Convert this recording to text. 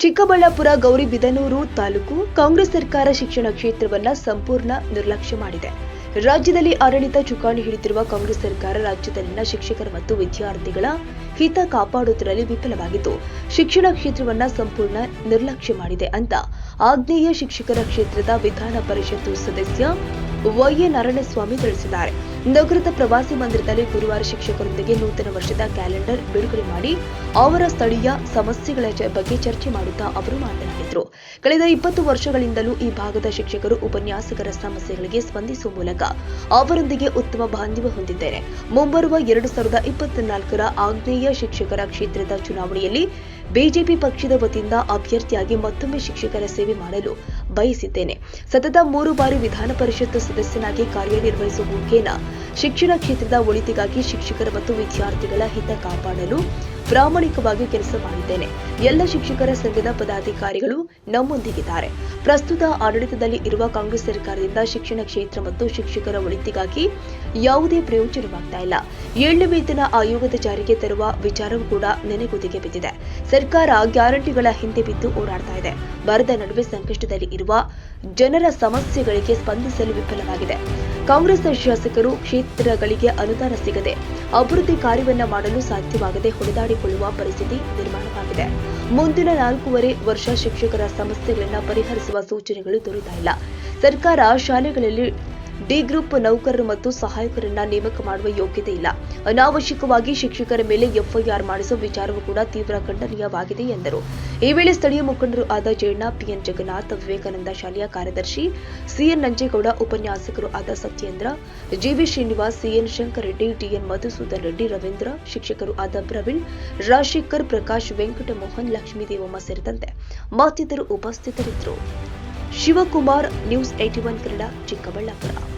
ಚಿಕ್ಕಬಳ್ಳಾಪುರ ಗೌರಿಬಿದನೂರು ತಾಲೂಕು ಕಾಂಗ್ರೆಸ್ ಸರ್ಕಾರ ಶಿಕ್ಷಣ ಕ್ಷೇತ್ರವನ್ನ ಸಂಪೂರ್ಣ ನಿರ್ಲಕ್ಷ್ಯ ಮಾಡಿದೆ. ರಾಜ್ಯದಲ್ಲಿ ಆಡಳಿತ ಚುಕಾಣಿ ಹಿಡಿದಿರುವ ಕಾಂಗ್ರೆಸ್ ಸರ್ಕಾರ ರಾಜ್ಯದಲ್ಲಿನ ಶಿಕ್ಷಕರ ಮತ್ತು ವಿದ್ಯಾರ್ಥಿಗಳ ಹಿತ ಕಾಪಾಡುವುದರಲ್ಲಿ ವಿಫಲವಾಗಿದ್ದು, ಶಿಕ್ಷಣ ಕ್ಷೇತ್ರವನ್ನ ಸಂಪೂರ್ಣ ನಿರ್ಲಕ್ಷ್ಯ ಮಾಡಿದೆ ಅಂತ ಆಗ್ನೇಯ ಶಿಕ್ಷಕರ ಕ್ಷೇತ್ರದ ವಿಧಾನ ಪರಿಷತ್ತು ಸದಸ್ಯ ವೈಎ ನಾರಾಯಣಸ್ವಾಮಿ ತಿಳಿಸಿದ್ದಾರೆ. ನಗರದ ಪ್ರವಾಸಿ ಮಂದಿರದಲ್ಲಿ ಗುರುವಾರ ಶಿಕ್ಷಕರೊಂದಿಗೆ ನೂತನ ವರ್ಷದ ಕ್ಯಾಲೆಂಡರ್ ಬಿಡುಗಡೆ ಮಾಡಿ ಅವರ ಸ್ಥಳೀಯ ಸಮಸ್ಯೆಗಳ ಬಗ್ಗೆ ಚರ್ಚೆ ಮಾಡುತ್ತಾ ಅವರು ಮಾತನಾಡಿದರು. ಕಳೆದ ಇಪ್ಪತ್ತು ವರ್ಷಗಳಿಂದಲೂ ಈ ಭಾಗದ ಶಿಕ್ಷಕರು ಉಪನ್ಯಾಸಕರ ಸಮಸ್ಯೆಗಳಿಗೆ ಸ್ಪಂದಿಸುವ ಮೂಲಕ ಅವರೊಂದಿಗೆ ಉತ್ತಮ ಬಾಂಧವ್ಯ ಹೊಂದಿದ್ದೇನೆ ಮುಂಬರುವ ಎರಡು ಸಾವಿರದ ಇಪ್ಪತ್ನಾಲ್ಕರ ಆಗ್ನೇಯ ಶಿಕ್ಷಕರ ಕ್ಷೇತ್ರದ ಚುನಾವಣೆಯಲ್ಲಿ ಬಿಜೆಪಿ ಪಕ್ಷದ ವತಿಯಿಂದ ಅಭ್ಯರ್ಥಿಯಾಗಿ ಮತ್ತೊಮ್ಮೆ ಶಿಕ್ಷಕರ ಸೇವೆ ಮಾಡಲು ಬಯಸಿದ್ದೇನೆ. ಸತತ ಮೂರು ಬಾರಿ ವಿಧಾನ ಪರಿಷತ್ ಸದಸ್ಯನಾಗಿ ಕಾರ್ಯನಿರ್ವಹಿಸುವ ಮುಖೇನ ಶಿಕ್ಷಣ ಕ್ಷೇತ್ರದ ಒಳಿತಿಗಾಗಿ ಶಿಕ್ಷಕರ ಮತ್ತು ವಿದ್ಯಾರ್ಥಿಗಳ ಹಿತ ಕಾಪಾಡಲು ಪ್ರಾಮಾಣಿಕವಾಗಿ ಕೆಲಸ ಮಾಡಿದ್ದೇನೆ. ಎಲ್ಲ ಶಿಕ್ಷಕರ ಸಂಘದ ಪದಾಧಿಕಾರಿಗಳು ನಮ್ಮೊಂದಿಗಿದ್ದಾರೆ. ಪ್ರಸ್ತುತ ಆಡಳಿತದಲ್ಲಿ ಇರುವ ಕಾಂಗ್ರೆಸ್ ಸರ್ಕಾರದಿಂದ ಶಿಕ್ಷಣ ಕ್ಷೇತ್ರ ಮತ್ತು ಶಿಕ್ಷಕರ ಒಳಿತಿಗಾಗಿ ಯಾವುದೇ ಪ್ರಯೋಜನವಾಗ್ತಾ ಇಲ್ಲ. ಏಳನೇ ವೇತನ ಆಯೋಗದ ಜಾರಿಗೆ ತರುವ ವಿಚಾರವೂ ಕೂಡ ನೆನೆಗುದಿಗೆ ಬಿದ್ದಿದೆ. ಸರ್ಕಾರ ಗ್ಯಾರಂಟಿಗಳ ಹಿಂದೆ ಬಿದ್ದು ಓಡಾಡ್ತಾ ಇದೆ. ಬರದ ನಡುವೆ ಸಂಕಷ್ಟದಲ್ಲಿ ಇರುವ ಜನರ ಸಮಸ್ಯೆಗಳಿಗೆ ಸ್ಪಂದಿಸಲು ವಿಫಲವಾಗಿದೆ. ಕಾಂಗ್ರೆಸ್ ಶಾಸಕರು ಕ್ಷೇತ್ರಗಳಿಗೆ ಅನುದಾನ ಸಿಗದೆ ಅಭಿವೃದ್ಧಿ ಕಾರ್ಯವನ್ನ ಮಾಡಲು ಸಾಧ್ಯವಾಗದೆ ಹೊಡೆದಾಡಿಕೊಳ್ಳುವ ಪರಿಸ್ಥಿತಿ ನಿರ್ಮಾಣವಾಗಿದೆ. ಮುಂದಿನ ನಾಲ್ಕೂವರೆ ವರ್ಷ ಶಿಕ್ಷಕರ ಸಮಸ್ಯೆಗಳನ್ನು ಪರಿಹರಿಸುವ ಸೂಚನೆಗಳು ದೊರೆತಾ ಇಲ್ಲ. ಸರ್ಕಾರ ಶಾಲೆಗಳಲ್ಲಿ ಡಿ ಗ್ರೂಪ್ ನೌಕರರು ಮತ್ತು ಸಹಾಯಕರನ್ನ ನೇಮಕ ಮಾಡುವ ಯೋಗ್ಯತೆ ಇಲ್ಲ. ಅನಾವಶ್ಯಕವಾಗಿ ಶಿಕ್ಷಕರ ಮೇಲೆ ಎಫ್ಐಆರ್ ಮಾಡಿಸುವ ವಿಚಾರವೂ ಕೂಡ ತೀವ್ರ ಖಂಡನೀಯವಾಗಿದೆ ಎಂದರು. ಈ ವೇಳೆ ಸ್ಥಳೀಯ ಮುಖಂಡರು ಆದ ಜಯಣ್ಣ ಪಿಎನ್ ಜಗನ್ನಾಥ್, ವಿವೇಕಾನಂದ ಶಾಲೆಯ ಕಾರ್ಯದರ್ಶಿ ಸಿಎನ್ ನಂಜೇಗೌಡ, ಉಪನ್ಯಾಸಕರು ಆದ Satyendra, GV Srinivas, CN Shankar Reddy TN Madhusudan Reddy, Ravindra, ಶಿಕ್ಷಕರು ಆದ ಪ್ರವೀಣ್, ರಾಜಶೇಖರ್ ಪ್ರಕಾಶ್ ವೆಂಕಟಮೋಹನ್ ಲಕ್ಷ್ಮೀದೇವಮ್ಮ ಸೇರಿದಂತೆ ಮತ್ತಿತರರು ಉಪಸ್ಥಿತರಿದ್ದರು. Shivakumar news at one Kannada Chikkaballapur.